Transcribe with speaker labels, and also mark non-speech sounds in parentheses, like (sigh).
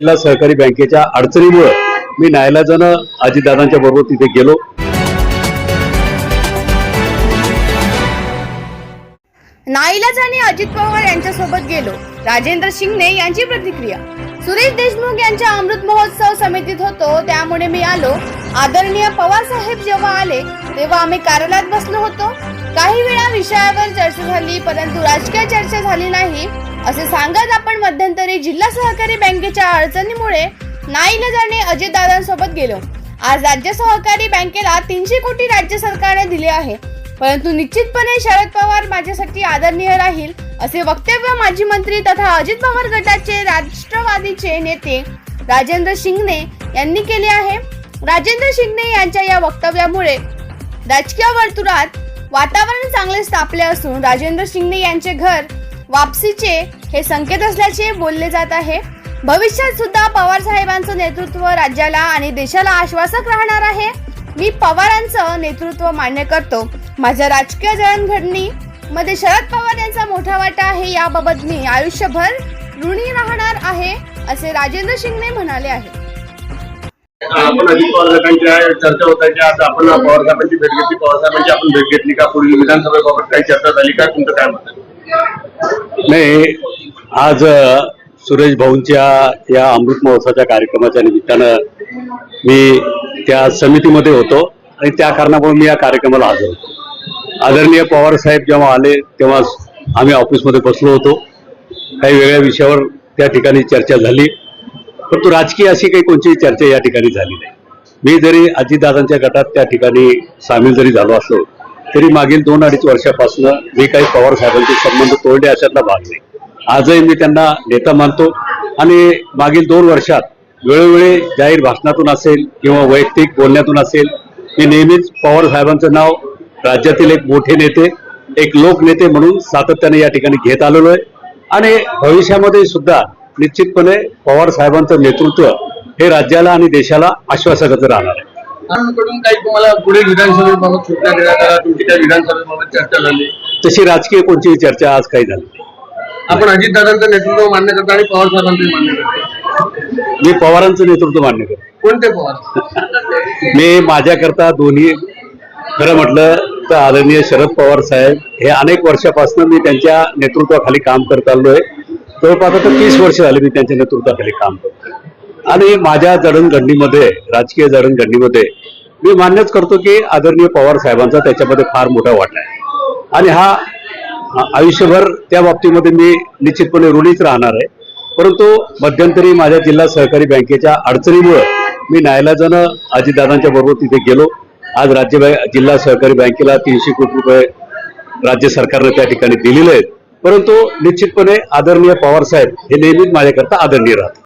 Speaker 1: जिल्हा सहकारी बँकेच्या अडचणीमुळे मी नायलाजानं अजितदादांच्या बरोबर तिथे गेलो.
Speaker 2: नाईलाजाने अजित पवार यांच्यासोबत गेलो. राजेंद्र शिंगणे यांची प्रतिक्रिया. सुरेश देशमुख यांच्या अमृत महोत्सव समितीत होतो त्यामुळे मी आलो. आदरणीय पवार साहेब जेव्हा आले तेव्हा आम्ही कार्यालयात बसलो होतो. काही वेळा विषयावर चर्चा झाली परंतु राजकीय चर्चा झाली नाही. असे सांगत आपण मध्यंतरी जिल्हा सहकारी बँकेच्या अडचणीमुळे नाईलाजाने अजितदादांसोबत गेलो. आज राज्य सहकारी बँकेला तीनशे कोटी राज्य सरकारने दिले आहे. परंतु निश्चितपणे शरद पवार माझ्यासाठी आदरणीय राहील असे वक्तव्य माजी मंत्री तथा अजित पवार गटाचे राष्ट्रवादीचे नेते राजेंद्र शिंगणे यांनी केले आहे. राजेंद्र शिंगणे यांच्या या वक्तव्यामुळे राजकीय वर्तुळात वातावरण चांगले स्थापले असून राजेंद्र शिंगणे यांचे घर वापसीचे हे संकेत असल्याचे बोलले जात आहे. भविष्यात सुद्धा पवार साहेबांचं नेतृत्व राज्याला आणि देशाला आश्वासक राहणार आहे. मी पवारांचं नेतृत्व मान्य करतो. माझ्या राजकीय जळणघडणी मध्ये शरद पवार यांचा मोठा वाटा आहे. याबाबत मी आयुष्यभर ऋणी राहणार आहे असे राजेंद्र शिंगणे म्हणाले आहे
Speaker 3: आपण अजित पवार चर्चा होत की आज आपण पवार साहेबांची भेट घेतली. पवार साहेबांची आपण भेट घेतली का? पुढील विधानसभेबाबत काही चर्चा झाली का? तुमचं काय मत
Speaker 1: नाही आज सुरेश भाऊंच्या या अमृत महोत्सवाच्या कार्यक्रमाच्या निमित्तानं मी त्या समितीमध्ये होतो आणि त्या कारणामुळे मी या कार्यक्रमाला हजर होतो. आदरणीय पवार साहेब जेव्हा आले तेव्हा आम्ही ऑफिसमध्ये बसलो होतो. काही वेगळ्या विषयावर त्या ठिकाणी चर्चा झाली. परंतु राजकीय अशी काही कोणतीही चर्चा या ठिकाणी झाली नाही. मी जरी अजितदादांच्या गटात त्या ठिकाणी सामील जरी झालो असलो तरी मागील दोन अडीच वर्षापासून मी काही पवार साहेबांचे संबंध तोडले अशातला भाग नाही. आजही मी त्यांना नेता मानतो आणि मागील दोन वर्षात वेळोवेळी जाहीर भाषणातून असेल किंवा वैयक्तिक बोलण्यातून असेल मी नेहमीच पवार साहेबांचं नाव राज्यातील एक मोठे नेते एक लोकनेते म्हणून सातत्याने या ठिकाणी घेत आलेलो आहे. आणि भविष्यामध्ये सुद्धा निश्चितपणे पवार साहेबांचं नेतृत्व हे राज्याला आणि देशाला आश्वासकच राहणार आहे.
Speaker 3: कडून काही तुम्हाला पुढील विधानसभेबाबत सूचना देण्यात आल्या? तुमची काही विधानसभेबाबत चर्चा झाली?
Speaker 1: तशी राजकीय कोणतीही चर्चा आज काही झाली.
Speaker 3: आपण अजितदादांचं नेतृत्व मान्य करता आणि पवार साहेबांचं मान्य करता?
Speaker 1: मी पवारांचं नेतृत्व मान्य करतो.
Speaker 3: कोणते पवार? (laughs)
Speaker 1: मी माझ्याकरता दोन्ही खरं म्हटलं तर आदरणीय शरद पवार साहेब हे अनेक वर्षापासून मी त्यांच्या नेतृत्वाखाली काम करत आलो आहे जवळपास आता तीस वर्ष झाली मी त्यांच्या नेतृत्वाखाली काम करतो आणि माझ्या जडणघडणीमध्ये राजकीय जडणघडणीमध्ये मी मान्यच करतो की आदरणीय पवार साहेबांचा त्याच्यामध्ये फार मोठा वाटा आहे. आणि हा आयुष्यभर त्या बाबतीमध्ये मी निश्चितपणे ऋणीच राहणार आहे. परंतु मध्यंतरी माझ्या जिल्हा सहकारी बँकेच्या अडचणीमुळे मी न्यायालयानं अजितदादांच्या बरोबर तिथे गेलो. आज राज्य जिल्हा सहकारी बँकेला तीनशे कोटी रुपये राज्य सरकारनं त्या ठिकाणी दिलेले आहेत. परंतु निश्चितपणे आदरणीय पवार साहेब हे नेहमीच माझ्याकरता आदरणीय राहतात.